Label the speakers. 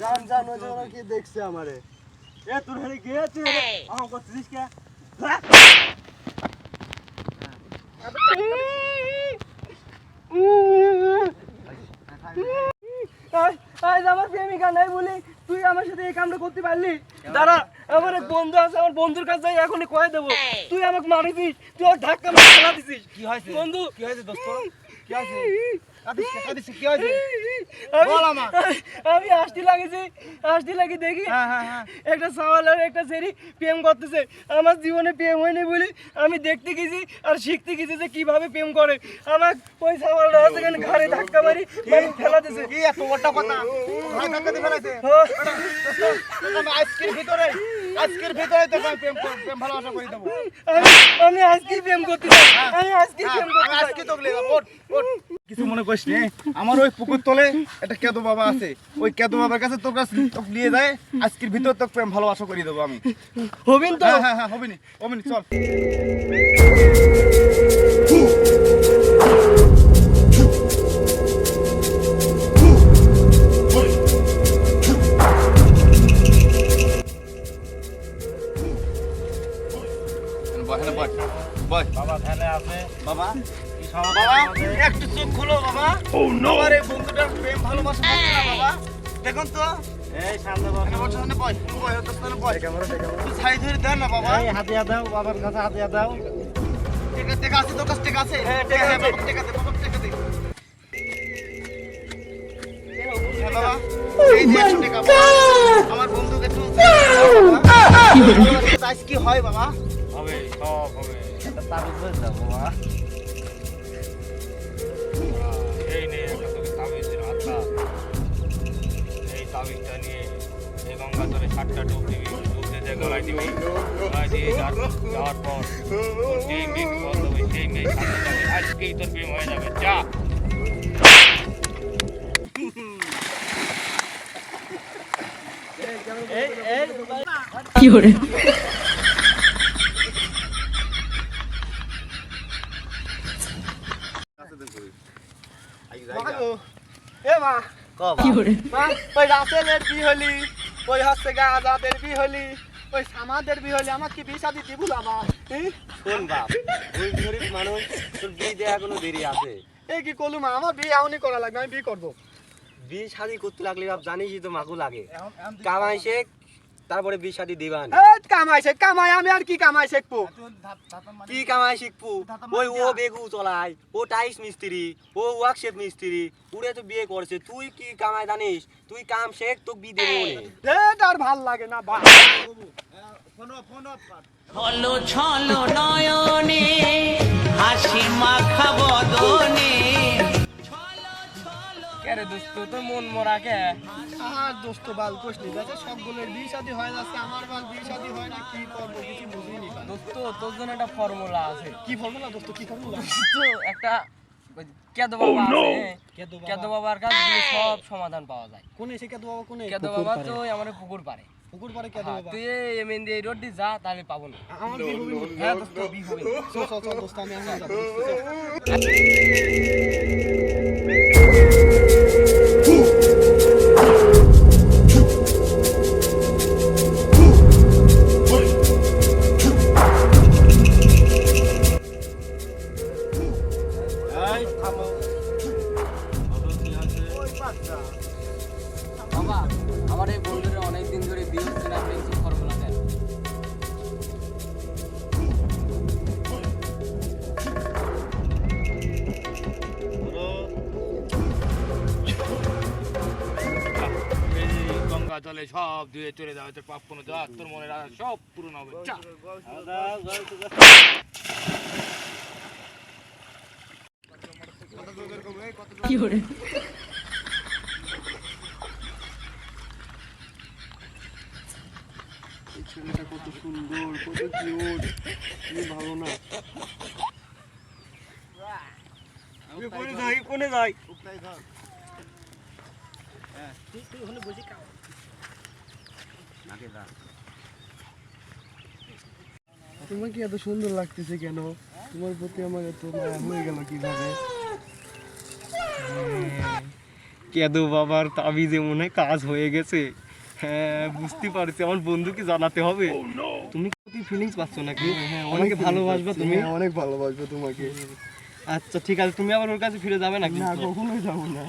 Speaker 1: জান জান ওই যে কি দেখছে আমারে?
Speaker 2: এ তোর হেরে গিয়েছে আমার করছিস কে?
Speaker 3: আজ আমার প্রেমিকা নাই বলে তুই আমার সাথে এই কামটা করতে পারলি? দাঁড়া আমার এক বন্ধু আছে আমার বন্ধুর কাছে যাই এখনই কয়ে দেবো। তুই আমাকে মারিছিস তুই ধাক্কা মারে দিছিস।
Speaker 2: কি হয়েছে?
Speaker 3: বন্ধু
Speaker 2: কি হয়েছে দোস্ত? কি হয়েছে?
Speaker 3: আমি- হাসতে লাগেছি হাসতে লাগি দেখি।
Speaker 2: হ্যাঁ হ্যাঁ হ্যাঁ।
Speaker 3: একটা সাওয়াল আর একটা সেরি প্রেম করতেছে। আমার জীবনে প্রেম হয়নি বলে আমি দেখতে গেছি আর শিখতে গেছি যে কীভাবে প্রেম করে। আমার ওই সাওয়ালটা সেখানে ঘাড়ে ধাক্কা মারি ফেলা দিছে
Speaker 2: কি এত কথা। ভাই কাকা দিয়ে ফেলাইছে। আমি আজকের ভিতরে আজকের ভিতরে তো আমি প্রেম প্রেম ভালোবাসা করে দেবো।
Speaker 3: আমি আমি আজকে প্রেম করতে চাই আমি আজকে প্রেম করতে
Speaker 2: আজকে নিয়ে যাব। ওঠ, ওঠ। কিছু মনে করিস নে আমার ওই পুকুর তলে একটা কেদো বাবা আছে। ওই কেদো বাবার কাছে তোর কাছে নিয়ে যায় আজকের ভিতর তোকে প্রেম ভালোবাসা করে দেবো আমি।
Speaker 3: হবেন তো?
Speaker 2: হ্যাঁ হ্যাঁ হ্যাঁ হবিনি হবিনি চল।
Speaker 1: বাবা ধ্যানে আছে।
Speaker 2: বাবা?
Speaker 1: কি সমস্যা?
Speaker 2: একটু চোখ খুলো বাবা। আমার এই বন্ধুটার প্রেম ভালোবাসা করছে না বাবা। দেখুন তো।
Speaker 1: এই সামনে বসো।
Speaker 2: বসো, এখানে বয়, বয়, ওর স্থানে বয়।
Speaker 1: দেখে মরো, দেখে
Speaker 2: তুই ছাই ধরে দেন না বাবা।
Speaker 1: এই হাতিয়া দাও বাবার কাছে হাতিয়া দাও।
Speaker 2: টেকা আছে তোর কাছে টেকা আছে।
Speaker 3: হ্যাঁ, টেকা আছে।
Speaker 2: বাবা টেকা দে হ্যাঁ, বাবা। এই যে একশো টাকা বাবা। আমার বন্ধুকে একটু কি হয় বাবা?
Speaker 1: হবে সব হবে। তাবিজ বাবা।
Speaker 4: এই নে একটা তোকে তাবিজের হাতটা এই তাবিজটা নিয়ে এই গঙ্গা তলে সাতটা ডুব দিবি ডুব দিয়ে গলায় আজকেই তোর প্রেম হয়ে যাবে যা
Speaker 3: এই মা গো, এ মা। মা? ওই রাসেলের বি হলি ওই হচ্ছে গা আজাদের বি হলি ওই সামাদের বি হলি আমার কি বিশা দিতে বুঝাবা
Speaker 1: কোন বাপ ওই গরিব মানুষ তোর বিয়ে দেয়া কোনো দেরি আছে।
Speaker 3: এই কি কলু মা আমার বি এখনই করা লাগবে আমি বি করব।
Speaker 1: বিয়ে শাদি করতে লাগলে বাপ জানিসই তো মাকু লাগে। কামাই শেখ তারপরে বিয়ে শাদি দিবান
Speaker 3: এই কামাইছে কামাই আমি আর কি কামাই শিখব?
Speaker 1: কি কামাই শিখবু? ওই ও বেগু চলায় ও টাইস মিস্ত্রি ও ওয়ার্কশপ মিস্ত্রি উড়ে তো বিয়ে করছে তুই কি কামাই জানিস? তুই কাম শেখ তোকে বিয়ে দেবো
Speaker 3: আর ভালো লাগে না বা
Speaker 5: ছলো ছলো নয়নে হাসি মাখা
Speaker 3: কেরে দোস্ত তোর মন মরা কে? আর দোস্ত বাল সবগুলোর বিয়ে শাদী হয় যাচ্ছে আমার বাল বিয়ে শাদী হয় না কি করব কিছু বুঝিনি দোস্ত তোর জন্য একটা ফর্মুলা আছে। কি ফর্মুলা দোস্ত কি ফর্মুলা তো একটা কেদো বাবা আছে কেদো বাবার কাছে সব সমাধান পাওয়া যায়।
Speaker 1: কোনে সে কেদো বাবা কোনে?
Speaker 3: কেদো বাবা তো আমার পুকুর পারে
Speaker 1: পুকুর পাড়ে কেদো
Speaker 3: হ্যাঁ, তুই এই এমএন দিয়ে রোড দিয়ে যা তাহলে পাবো না।
Speaker 1: আমার
Speaker 3: হ্যাঁ দোস্ত বি
Speaker 1: চল চল চল দোস্ত আমি এখন যাব
Speaker 4: জলে সব ধুয়ে চলে যাবে তোর পাপ কোনো যা তোর মনে রাখা সব পূরণ হবে। যা
Speaker 1: এই ছেলেটা কত সুন্দর কত কিউট তুমি ভালো না।
Speaker 3: কোনে যাই কোনে যাই?
Speaker 1: তোমাকে এত সুন্দর লাগতেছে কেন? তোমার প্রতি আমার এত মায়া হয়ে গেল কীভাবে?
Speaker 3: কেদো বাবার তাবিজে মনে হয় কাজ হয়ে গেছে। হ্যাঁ বুঝতে পারছি। আমার বন্ধুকে জানাতে হবে। তুমি কি ফিলিংস পাচ্ছ নাকি? আমাকে ভালোবাসবে তুমি?
Speaker 1: হ্যাঁ, অনেক ভালোবাসবো তোমাকে।
Speaker 3: আচ্ছা ঠিক আছে। তুমি আবার ওর কাছে ফিরে যাবে নাকি?
Speaker 1: কখনোই যাব না।